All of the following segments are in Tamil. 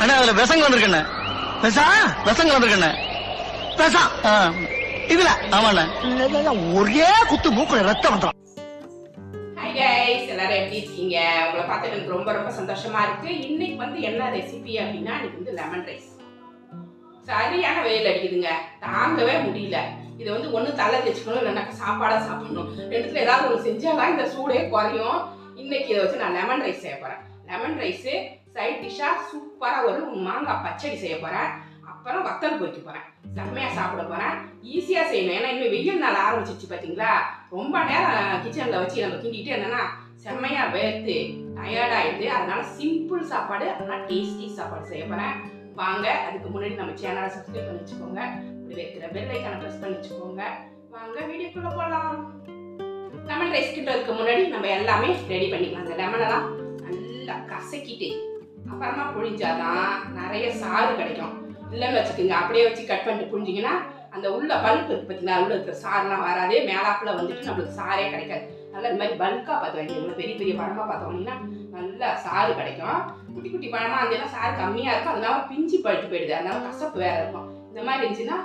அண்ணா அதுல விசங்க வந்திருக்கண்ணே. பெசா விசங்க வந்திருக்கண்ணே. பெசா ஆ, இதுல? ஆமாண்ணே. ஒரே குத்து மூக்குல ரத்தம் வந்துடும் ஹாய் கைஸ் எல்லாரும் எப்படி இருக்கீங்க? உங்களை பார்த்து எனக்கு ரொம்ப ரொம்ப சந்தோஷமா இருக்கு. இன்னைக்கு வந்து என்ன ரெசிபி அப்படின்னா இன்னைக்கு வந்து லெமன் ரைஸ் சரியான வெயில் அடிக்குதுங்க. தாங்கவே முடியல. இது வந்து ஒன்று தலை தேய்ச்சிக்கணும் இல்லைன்னா சாப்பாடாக சாப்பிடணும். ரெண்டுத்துல ஏதாவது ஒன்று செஞ்சாதான் இந்த சூடே குறையும். இன்னைக்கு இதை வச்சு நான் லெமன் ரைஸ் செய்ய போகிறேன் லெமன் ரைஸு சைட் டிஷ்ஷாக சூப்பராக ஒரு மாங்காய் பச்சடி செய்ய போகிறேன் அப்புறம் வத்தல் பொறிக்க போகிறேன் செம்மையாக சாப்பிட போகிறேன் ஈஸியாக செய்யணும். ஏன்னா இன்னும் வெயில் நாள் ஆரம்பிச்சிச்சு பார்த்தீங்களா ரொம்ப நேரம் கிச்சனில் வச்சு நம்ம கிண்டிட்டு என்னன்னா செம்மையாக வேர்த்து டயர்டாயிடுது அதனால சிம்பிள் சாப்பாடு ஆனால் டேஸ்டி சாப்பாடு செய்ய போகிறேன் வாங்க அதுக்கு முன்னாடி நம்ம சேனலை சப்ஸ்கிரைப் பண்ணி வச்சுக்கோங்க. இப்படி இருக்கிற பெல் ஐக்கானை ப்ரெஸ் பண்ணி வச்சுக்கோங்க. வாங்க வீடியோக்குள்ளே போகலாம் லெமன் ரைஸ் கிட்டதுக்கு முன்னாடி நம்ம எல்லாமே ரெடி பண்ணிக்கலாம். அந்த லெமனெல்லாம் நல்லா கசக்கிட்டு அப்புறமா புழிஞ்சாதான் நிறைய சாறு கிடைக்கும். இல்லைன்னு வச்சுக்கோங்க அப்படியே வச்சு கட் பண்ணிட்டு புழிஞ்சிங்கன்னா அந்த உள்ள பல்ப் இருக்கு பார்த்தீங்களா உள்ள இருக்கிற சாறுலாம் வராதே. மேலாப்பில் வந்துட்டு நம்மளுக்கு சாரே கிடைக்காது. நல்லா இந்த மாதிரி பல்காக பார்த்து வாங்கிக்கோங்க. பெரிய பெரிய பழமாக பார்த்தோம்னா நல்லா சாறு கிடைக்கும். குட்டி குட்டி பழமாக இருந்ததுன்னா சாறு கம்மியாக இருக்கும். அதனால பிஞ்சு பழுத்து போயிடுது. அதனால கசப்பு வேறு இருக்கும். இந்த மாதிரி இருந்துச்சுன்னா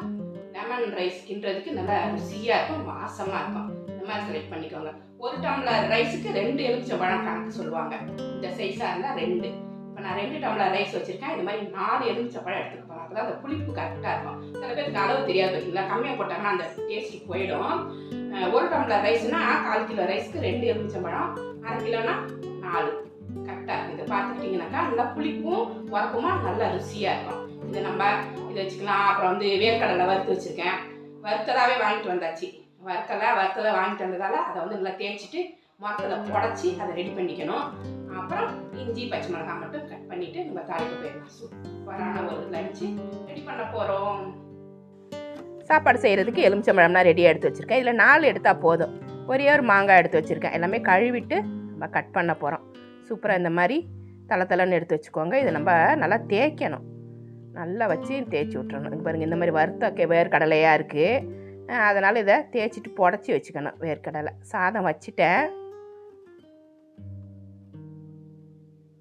லெமன் ரைஸ் கிண்டுறதுக்கு நல்லா ருசியாக இருக்கும். வாசமாக இருக்கும். இந்த மாதிரி செலக்ட் பண்ணிக்கோங்க. ஒரு டம்ளர் ரைஸுக்கு ரெண்டு எலுமிச்சை பழம் கணக்கு சொல்லுவாங்க. இந்த சைஸாக இருந்தால் ரெண்டு. இப்போ நான் ரெண்டு டம்ளர் ரைஸ் வச்சுருக்கேன். இது மாதிரி நாலு எலுமிச்சை பழம் எடுத்துக்க போகிறேன் அப்போ அந்த புளிப்பு கரெக்டாக இருக்கும். சில பேருக்கு அளவு தெரியாது பார்த்தீங்களா கம்மியாக போட்டாங்கன்னா அந்த டேஸ்ட் போயிடும். ஒரு டம்ளர் ரைஸ்னா கால் கிலோ ரைஸ்க்கு ரெண்டு எலுமிச்சை பழம் அரை கிலோனா நாலு. கரெக்டாக இதை பார்த்துக்கிட்டிங்கனாக்கா நல்லா புளிப்பும் உரப்புமா நல்லா ருசியாக இருக்கும். இதை நம்ம இதை வச்சுக்கலாம். அப்புறம் வந்து வேர்க்கடலை வறுத்து வச்சுருக்கேன். வறுத்ததாகவே வாங்கிட்டு வந்தாச்சு. வறுக்கலை வறுத்ததை வாங்கிட்டு வந்ததால் அதை வந்து நல்லா தேய்ச்சிட்டு மரத்தில் உடச்சி அதை ரெடி பண்ணிக்கணும். அப்புறம் இஞ்சி பச்சை மிளகாய் மட்டும் கட் பண்ணிவிட்டு நம்ம தாளிக்க போயிடலாம். சூப்பரான ஒரு லஞ்சு ரெடி பண்ண போகிறோம் சாப்பாடு செய்கிறதுக்கு எலுமிச்சம்பழம்லாம் ரெடியாக எடுத்து வச்சுருக்கேன். இதில் நாலு எடுத்தால் போதும். ஒரே ஒரு மாங்காய் எடுத்து வச்சுருக்கேன். எல்லாமே கழுவிட்டு நம்ம கட் பண்ண போகிறோம் சூப்பராக இந்த மாதிரி தலை தலைன்னு எடுத்து வச்சுக்கோங்க. இதை நம்ம நல்லா தேய்க்கணும். நல்லா வச்சு தேய்ச்சி விட்றணும் இங்க பாருங்கள் இந்த மாதிரி வறுத்த வேர்க்கடலையாக இருக்குது அதனால் இதை தேய்ச்சிட்டு புடச்சி வச்சுக்கணும் வேர்க்கடலை. சாதம் வச்சுட்டேன்.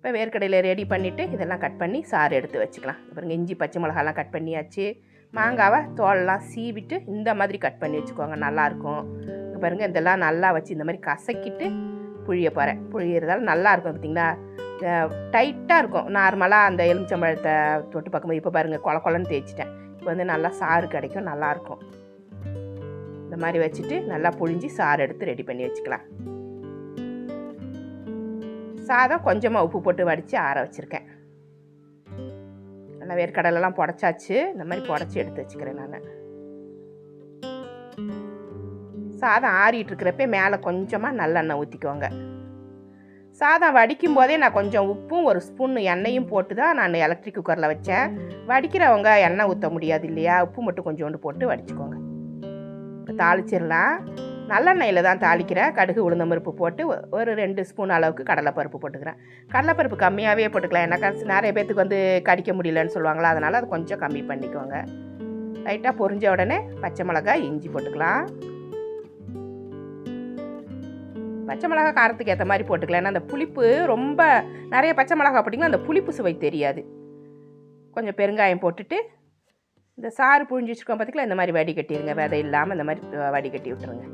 இப்போ வேர்க்கடையில் ரெடி பண்ணிவிட்டு இதெல்லாம் கட் பண்ணி சாறு எடுத்து வச்சுக்கலாம். அப்புறம் இஞ்சி பச்சை மிளகாலாம் கட் பண்ணியாச்சு. மாங்காவை தோலெல்லாம் சீவிட்டு இந்த மாதிரி கட் பண்ணி வச்சுக்கோங்க நல்லாயிருக்கும் பாருங்கள் இதெல்லாம் நல்லா வச்சு இந்த மாதிரி கசக்கிட்டு புழிய போகிறேன் புழியறதால நல்லாயிருக்கும் பார்த்திங்களா? டைட்டாக இருக்கும். நார்மலாக அந்த எலுமிச்சம்பழத்தை தொட்டு பார்க்கும்போது இப்போ பாருங்கள் கொல கொலன்னு தேய்ச்சிட்டேன். இப்போ வந்து நல்லா சாறு கிடைக்கும் நல்லாயிருக்கும் இந்த மாதிரி வச்சுட்டு நல்லா புழிஞ்சி சாறு எடுத்து ரெடி பண்ணி வச்சுக்கலாம். சாதம் கொஞ்சமாக உப்பு போட்டு வடித்து ஆற வச்சுருக்கேன். நல்லா வேர்க்கடலெல்லாம் புடச்சாச்சு. இந்த மாதிரி புடச்சி எடுத்து வச்சுக்கிறேன் நான். சாதம் ஆறிட்டு இருக்கிறப்ப மேலே கொஞ்சமாக நல்லெண்ணெய் ஊற்றிக்கோங்க சாதம் வடிக்கும் போதே நான் கொஞ்சம் உப்பும் ஒரு ஸ்பூன் எண்ணெயும் போட்டு தான் நான் எலக்ட்ரிக் குக்கரில் வச்சேன். வடிக்கிறவங்க எண்ணெய் ஊற்ற முடியாது இல்லையா? உப்பு மட்டும் கொஞ்சோண்டு போட்டு வடிச்சுக்கோங்க. இப்போ தாளிச்சிடலாம். நல்லெண்ணெயில் தான் தாளிக்கிறேன். கடுகு உளுந்தம் பருப்பு போட்டு ஒரு ரெண்டு ஸ்பூன் அளவுக்கு கடலைப்பருப்பு போட்டுக்கிறேன். கடலைப்பருப்பு கம்மியாகவே போட்டுக்கலாம். ஏன்னா நிறைய பேர்த்துக்கு வந்து கடிக்க முடியலன்னு சொல்லுவாங்களா அதனால் அது கொஞ்சம் கம்மி பண்ணிக்கோங்க. லைட்டாக பொரிஞ்ச உடனே பச்சை மிளகாய் இஞ்சி போட்டுக்கலாம். பச்சை மிளகாய் காரத்துக்கு ஏற்ற மாதிரி போட்டுக்கலாம். ஏன்னா அந்த புளிப்பு ரொம்ப நிறைய பச்சை மிளகாய் போட்டிங்கன்னா அந்த புளிப்பு சுவை தெரியாது. கொஞ்சம் பெருங்காயம் போட்டுட்டு இந்த சாறு புழிஞ்சு வச்சுருக்கோம் பார்த்திங்களா இந்த மாதிரி வடிகட்டிடுங்க விதை இல்லாமல் இந்த மாதிரி வடிகட்டி விட்டுருங்க.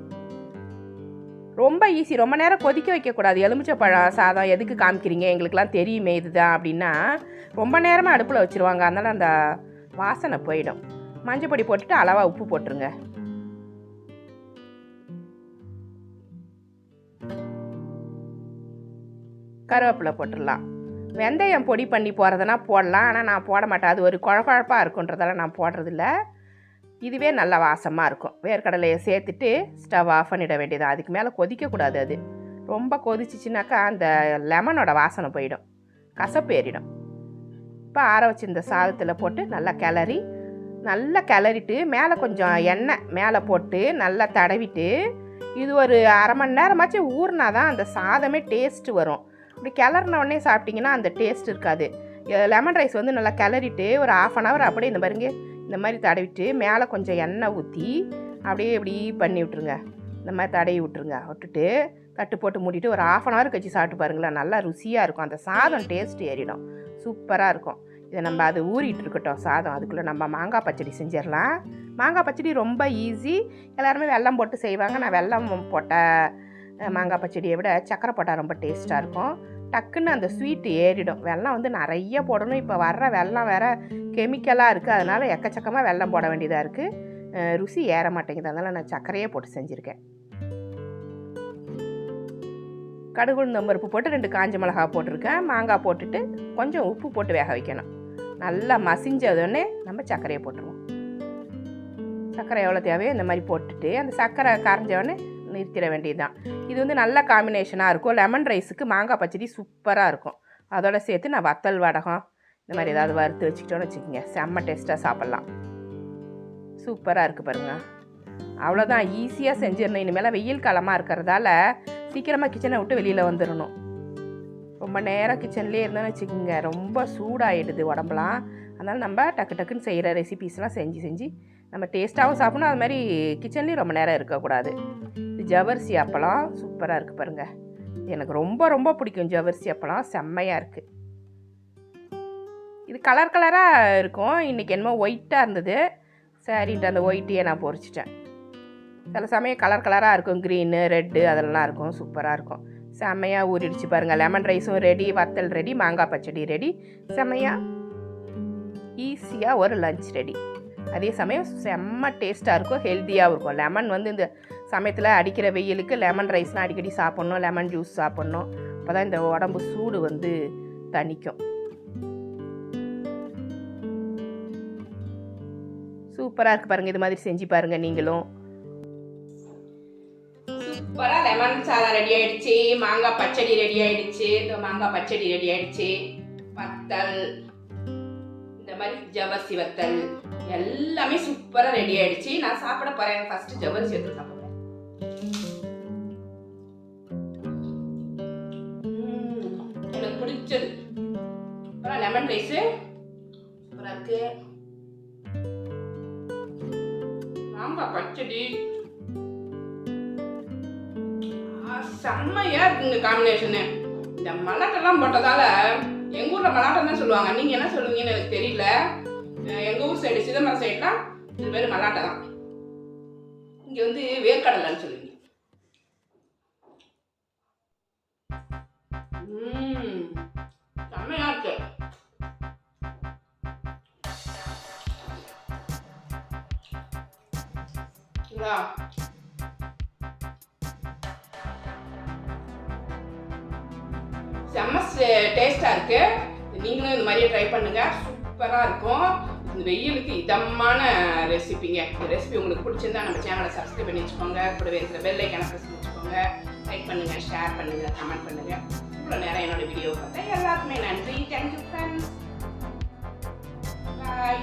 ரொம்ப ஈஸி ரொம்ப நேரம் கொதிக்க வைக்கக்கூடாது. எலுமிச்சை பழம் சாதம் எதுக்கு காமிக்கிறீங்க? எங்களுக்கெல்லாம் தெரியுமே இதுதான் அப்படின்னா ரொம்ப நேரமாக அடுப்பில் வச்சுருவாங்க. அதனால் அந்த வாசனை போயிடும். மஞ்சள் பொடி போட்டுட்டு அளவாக உப்பு போட்டுருங்க. கருவேப்பிலை போட்டுடலாம். வெந்தயம் பொடி பண்ணி போகிறதுனா போடலாம். ஆனால் நான் போட மாட்டேன். அது ஒரு குழகுழப்பாக இருக்குன்றதால நான் போடுறதில்ல. இதுவே நல்ல வாசமாக இருக்கும். வேர்க்கடலையை சேர்த்துட்டு ஸ்டவ் ஆஃப் பண்ணிட வேண்டியது. அதுக்கு மேலே கொதிக்கக்கூடாது அது. ரொம்ப கொதிச்சிச்சுனாக்கா அந்த லெமனோட வாசனை போயிடும். கசப்பு ஏறிடும். இப்போ ஆற வச்சு இந்த சாதத்தில் போட்டு நல்லா கிளறி நல்லா கிளறிட்டு மேலே கொஞ்சம் எண்ணெய் மேலே போட்டு நல்லா தடவிட்டு இது ஒரு அரை மணி நேரமாச்சும் ஊறினா தான் அந்த சாதமே டேஸ்ட்டு வரும். இப்படி கிளறின உடனே சாப்பிட்டிங்கன்னா அந்த டேஸ்ட் இருக்காது. லெமன் ரைஸ் வந்து நல்லா கிளறிட்டு ஒரு ஆஃப் அன் ஹவர் அப்படியே இந்த பாருங்க இந்த மாதிரி தடவிட்டு மேலே கொஞ்சம் எண்ணெய் ஊற்றி அப்படியே இப்படி பண்ணி விட்ருங்க இந்த மாதிரி தடவி விட்ருங்க விட்டுட்டு தட்டு போட்டு மூடிட்டு ஒரு ஆஃப் அன் ஹவர் கழிச்சு சாப்பிட்டு பாருங்களேன். நல்லா ருசியாக இருக்கும். அந்த சாதம் டேஸ்ட் ஏறிடும். சூப்பராக இருக்கும். இதை நம்ம அது ஊறிட்டு இருக்கட்டும் சாதம். அதுக்குள்ளே நம்ம மாங்காய் பச்சடி செஞ்சிடலாம். மாங்காய் பச்சடி ரொம்ப ஈஸி எல்லாருமே வெல்லம் போட்டு செய்வாங்க. நான் வெல்லம் போட்ட மாங்காய் பச்சடியை விட சக்கரை போட்டால் ரொம்ப டேஸ்ட்டாக இருக்கும். டக்குன்னு அந்த ஸ்வீட்டு ஏறிடும். வெள்ளம் வந்து நிறைய போடணும். இப்போ வர்ற வெல்லம் வேறு கெமிக்கலாக இருக்குது அதனால் எக்கச்சக்கமாக வெள்ளம் போட வேண்டியதாக இருக்குது ருசி ஏற மாட்டேங்குது. அதனால் நான் சர்க்கரையே போட்டு செஞ்சுருக்கேன். கடுகு உளுந்தம்பருப்பு போட்டு ரெண்டு காஞ்ச மிளகா போட்டிருக்கேன். மாங்காய் போட்டுட்டு கொஞ்சம் உப்பு போட்டு வேக வைக்கணும். நல்லா மசிஞ்சதுன்னே நம்ம சர்க்கரையை போட்டுருவோம். சர்க்கரை எவ்வளோ தேவையோ இந்த மாதிரி போட்டுட்டு அந்த சர்க்கரை கரைஞ்சவொடனே நிறுத்திட வேண்டியதுதான். இது வந்து நல்ல காம்பினேஷனாக இருக்கும். லெமன் ரைஸுக்கு மாங்காய் பச்சடி சூப்பராக இருக்கும். அதோட சேர்த்து நான் வத்தல் வடகம் இந்த மாதிரி ஏதாவது வறுத்து வச்சுக்கிட்டோன்னு வச்சுக்கோங்க. செம்ம டேஸ்ட்டாக சாப்பிட்லாம். சூப்பராக இருக்குது பாருங்கள் அவ்வளோதான் ஈஸியாக செஞ்சிடணும். இனிமேல் வெயில் காலமாக இருக்கிறதால சீக்கிரமாக கிச்சனை விட்டு வெளியில் வந்துடணும் ரொம்ப நேரம் கிச்சன்லேயே இருந்தோம்னு வச்சுக்கோங்க. ரொம்ப சூடாயிடுது உடம்புலாம். அதனால் நம்ம டக்கு டக்குன்னு செய்கிற ரெசிபீஸ்லாம் செஞ்சு செஞ்சு நம்ம டேஸ்ட்டாகவும் சாப்பிடணும். அது மாதிரி கிச்சன்லேயும் ரொம்ப நேரம் இருக்கக்கூடாது. ஜவர்சி அப்பளம் சூப்பராக இருக்குது பாருங்கள் எனக்கு ரொம்ப ரொம்ப பிடிக்கும் ஜவர்சி அப்பளம். செம்மையாக இருக்குது இது கலர் கலராக இருக்கும். இன்றைக்கி என்னமோ ஒயிட்டாக இருந்தது. சரின்ட்டு அந்த ஒயிட்டையே நான் பொரிச்சிட்டேன் சில சமயம் கலர் கலராக இருக்கும். க்ரீனு ரெட்டு அதெல்லாம் இருக்கும். சூப்பராக இருக்கும். செம்மையாக ஊறிடுச்சு பாருங்கள் லெமன் ரைஸும் ரெடி வத்தல் ரெடி மாங்காய் பச்சடி ரெடி செம்மையாக ஈஸியாக ஒரு லஞ்ச் ரெடி அதே சமயம் செம்ம டேஸ்ட்டாக இருக்கும். ஹெல்த்தியாகவும் இருக்கும். லெமன் வந்து இந்த சமயத்தில் அடிக்கிற வெயிலுக்கு லெமன் ரைஸ்லாம் அடிக்கடி சாப்பிட்ணும் லெமன் ஜூஸ் சாப்பிட்ணும். அப்போ தான் இந்த உடம்பு சூடு வந்து தணிக்கும். சூப்பராக இருக்குது பாருங்கள் இது மாதிரி செஞ்சு பாருங்கள் நீங்களும். சூப்பராக லெமன் சாதம் ரெடி ஆயிடுச்சு மாங்காய் பச்சடி ரெடி ஆயிடுச்சு. இந்த மாங்காய் பச்சடி ரெடி ஆயிடுச்சு. வத்தல் இந்த மாதிரி ஜவசி வத்தல் எல்லாமே சூப்பராக ரெடி ஆயிடுச்சு. நான் சாப்பிட போறேன். ஃபர்ஸ்ட் ஜவரிசி வத்தல் சாப்பிடுறேன் லெமன் ரைஸ் சூப்பரா இருக்கு மாங்காய் பச்சடி. செம்மையா இருக்குங்க காம்பினேஷனு இந்த மலாட்டெல்லாம் போட்டதால எங்க ஊர்ல மலாட்டம் தான் சொல்லுவாங்க. நீங்க என்ன சொல்லுவீங்கன்னு எனக்கு தெரியல. அஹ் எங்க ஊர் சைடு சிதம்பரம் சைடுலாம் இது பேர் மலாட்டை தான். இங்க வந்து வேர்க்கடலைன்னு சொல்லுவீங்க. செம்மையா இருக்கு. சரிங்களா செம்ம டேஸ்டாக இருக்குது நீங்களும் இந்த மாதிரியே ட்ரை பண்ணுங்கள் சூப்பராக இருக்கும். இந்த வெயிலுக்கு இதமான ரெசிபிங்க. இந்த ரெசிபி உங்களுக்கு பிடிச்சிருந்தா நம்ம சேனலை சப்ஸ்கிரைப் பண்ணி வச்சுக்கோங்க. கூடவே இருக்கிற பெல் ஐக்கான ப்ரெஸ் வச்சுக்கோங்க. லைக் பண்ணுங்கள் ஷேர் பண்ணுங்கள் கமெண்ட் பண்ணுங்கள் இவ்வளோ நேரம் என்னோட வீடியோ பார்த்தா எல்லாருக்குமே நன்றி. Thank you friends bye